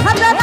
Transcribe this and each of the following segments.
ও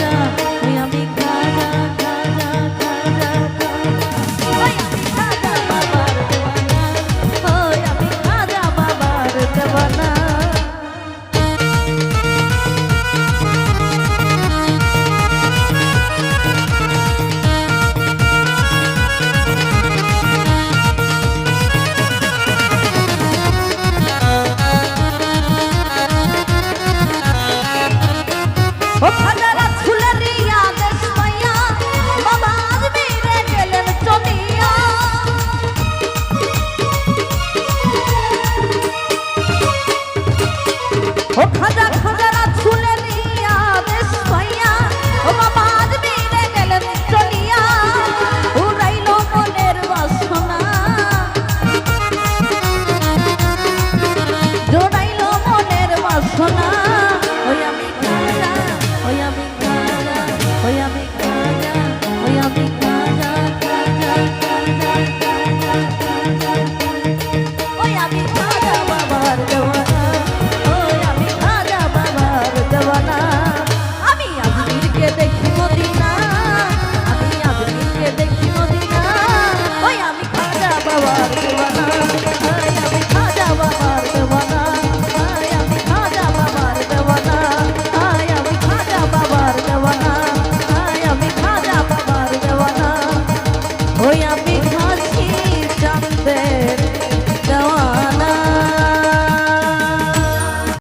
খাজা ওই আমি 어? 가자!